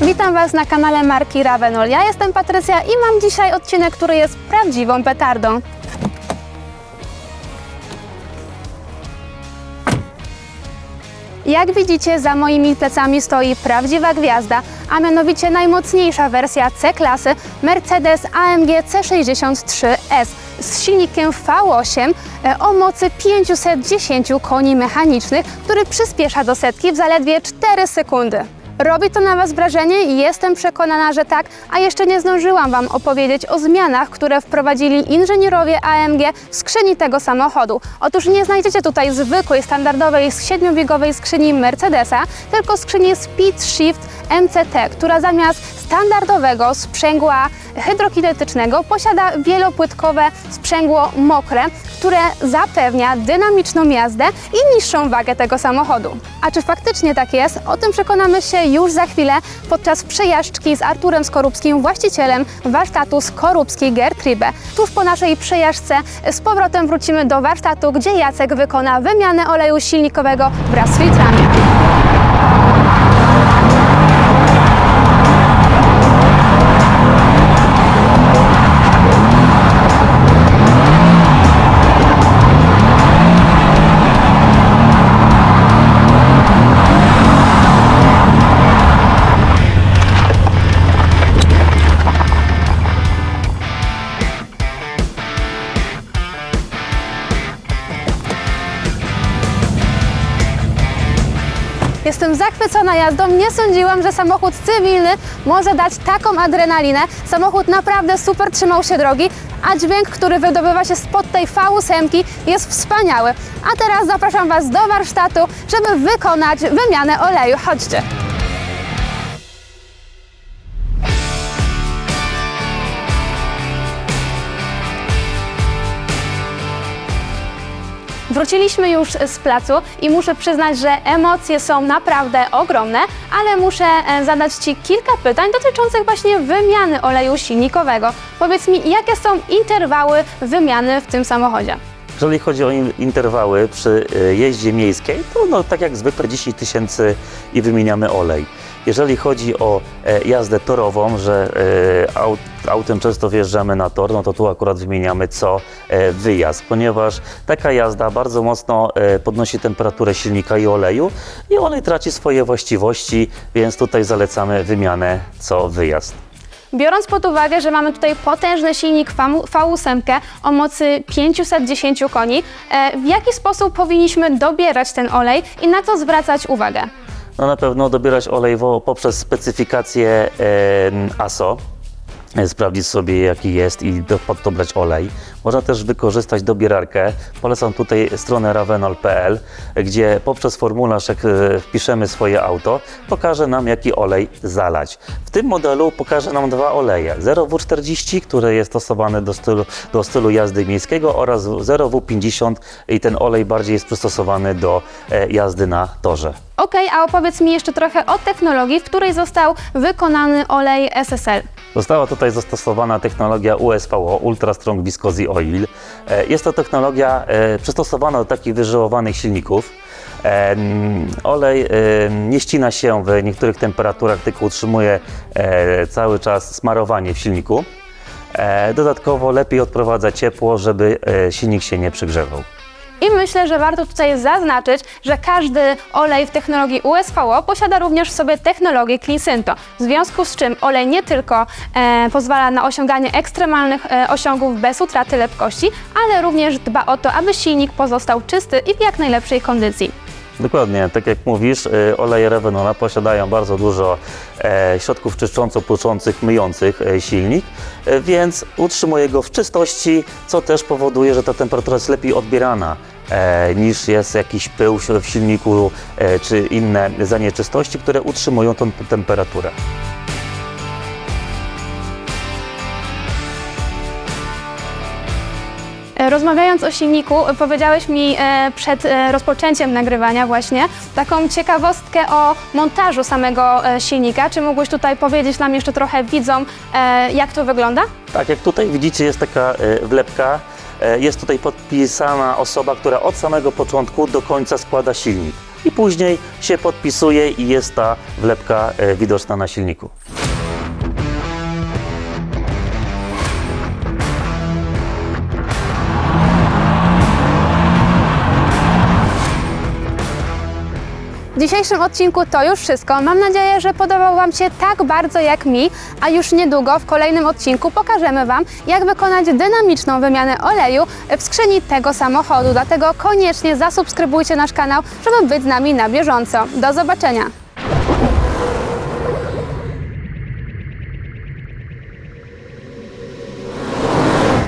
Witam Was na kanale marki Ravenol. Ja jestem Patrycja i mam dzisiaj odcinek, który jest prawdziwą petardą. Jak widzicie, za moimi plecami stoi prawdziwa gwiazda, a mianowicie najmocniejsza wersja C-klasy Mercedes AMG C63S z silnikiem V8 e, o mocy 510 koni mechanicznych, który przyspiesza do setki w zaledwie 4 sekundy. Robi to na Was wrażenie i jestem przekonana, że tak, a jeszcze nie zdążyłam Wam opowiedzieć o zmianach, które wprowadzili inżynierowie AMG w skrzyni tego samochodu. Otóż nie znajdziecie tutaj zwykłej, standardowej, siedmiobiegowej skrzyni Mercedesa, tylko skrzyni Speed Shift MCT, która zamiast standardowego sprzęgła hydrokinetycznego posiada wielopłytkowe sprzęgło mokre, które zapewnia dynamiczną jazdę i niższą wagę tego samochodu. A czy faktycznie tak jest? O tym przekonamy się już za chwilę podczas przejażdżki z Arturem Skorupskim, właścicielem warsztatu Skorupski Gertribe. Tuż po naszej przejażdżce z powrotem wrócimy do warsztatu, gdzie Jacek wykona wymianę oleju silnikowego wraz z filtrami. Jestem zachwycona jazdą. Nie sądziłam, że samochód cywilny może dać taką adrenalinę. Samochód naprawdę super trzymał się drogi, a dźwięk, który wydobywa się spod tej V8 jest wspaniały. A teraz zapraszam Was do warsztatu, żeby wykonać wymianę oleju. Chodźcie. Wróciliśmy już z placu i muszę przyznać, że emocje są naprawdę ogromne, ale muszę e, zadać Ci kilka pytań dotyczących właśnie wymiany oleju silnikowego. Powiedz mi, jakie są interwały wymiany w tym samochodzie? Jeżeli chodzi o in- interwały przy y, jeździe miejskiej, to no, tak jak zwykle 10 tysięcy i wymieniamy olej. Jeżeli chodzi o e, jazdę torową, że e, aut, autem często wjeżdżamy na tor, no to tu akurat wymieniamy co e, wyjazd, ponieważ taka jazda bardzo mocno podnosi temperaturę silnika i oleju i olej traci swoje właściwości, więc tutaj zalecamy wymianę co wyjazd. Biorąc pod uwagę, że mamy tutaj potężny silnik V- V8 o mocy 510 koni, e, w jaki sposób powinniśmy dobierać ten olej i na co zwracać uwagę? No na pewno dobierać olej poprzez specyfikację ASO, sprawdzić sobie jaki jest i do, pod to brać olej. Można też wykorzystać dobierarkę. Polecam tutaj stronę ravenol.pl, gdzie poprzez formularz, jak e, wpiszemy swoje auto, pokaże nam jaki olej zalać. W tym modelu pokaże nam dwa oleje. 0W40, który jest stosowany do stylu, do stylu jazdy miejskiego oraz 0W50 i ten olej bardziej jest przystosowany do e, jazdy na torze. Okej, a opowiedz mi jeszcze trochę o technologii, w której został wykonany olej SSL. Została tutaj zastosowana technologia USVO, Ultra Strong Viscosity Oil. E, Jest to technologia e, przystosowana do takich wyżyłowanych silników. E, Olej nie ścina się w niektórych temperaturach, tylko utrzymuje cały czas smarowanie w silniku. Dodatkowo lepiej odprowadza ciepło, żeby silnik się nie przegrzewał. I myślę, że warto tutaj zaznaczyć, że każdy olej w technologii USVO posiada również w sobie technologię CleanSynto, w związku z czym olej nie tylko e, pozwala na osiąganie ekstremalnych e, osiągów bez utraty lepkości, ale również dba o to, aby silnik pozostał czysty i w jak najlepszej kondycji. Dokładnie, tak jak mówisz, y, oleje Revenola posiadają bardzo dużo e, środków czyszcząco-płuczących, myjących e, silnik, e, więc utrzymuje go w czystości, co też powoduje, że ta temperatura jest lepiej odbierana niż jest jakiś pył w silniku czy inne zanieczystości, które utrzymują tą temperaturę. Rozmawiając o silniku, powiedziałeś mi e, przed e, rozpoczęciem nagrywania właśnie taką ciekawostkę o montażu samego e, silnika. Czy mógłbyś tutaj powiedzieć nam jeszcze trochę widzom, jak to wygląda? Tak, jak tutaj widzicie jest taka wlepka, jest tutaj podpisana osoba, która od samego początku do końca składa silnik. i później się podpisuje i jest ta wlepka widoczna na silniku. W dzisiejszym odcinku to już wszystko. Mam nadzieję, że podobał Wam się tak bardzo jak mi, a już niedługo w kolejnym odcinku pokażemy Wam, jak wykonać dynamiczną wymianę oleju w skrzyni tego samochodu. Dlatego koniecznie zasubskrybujcie nasz kanał, żeby być z nami na bieżąco. Do zobaczenia!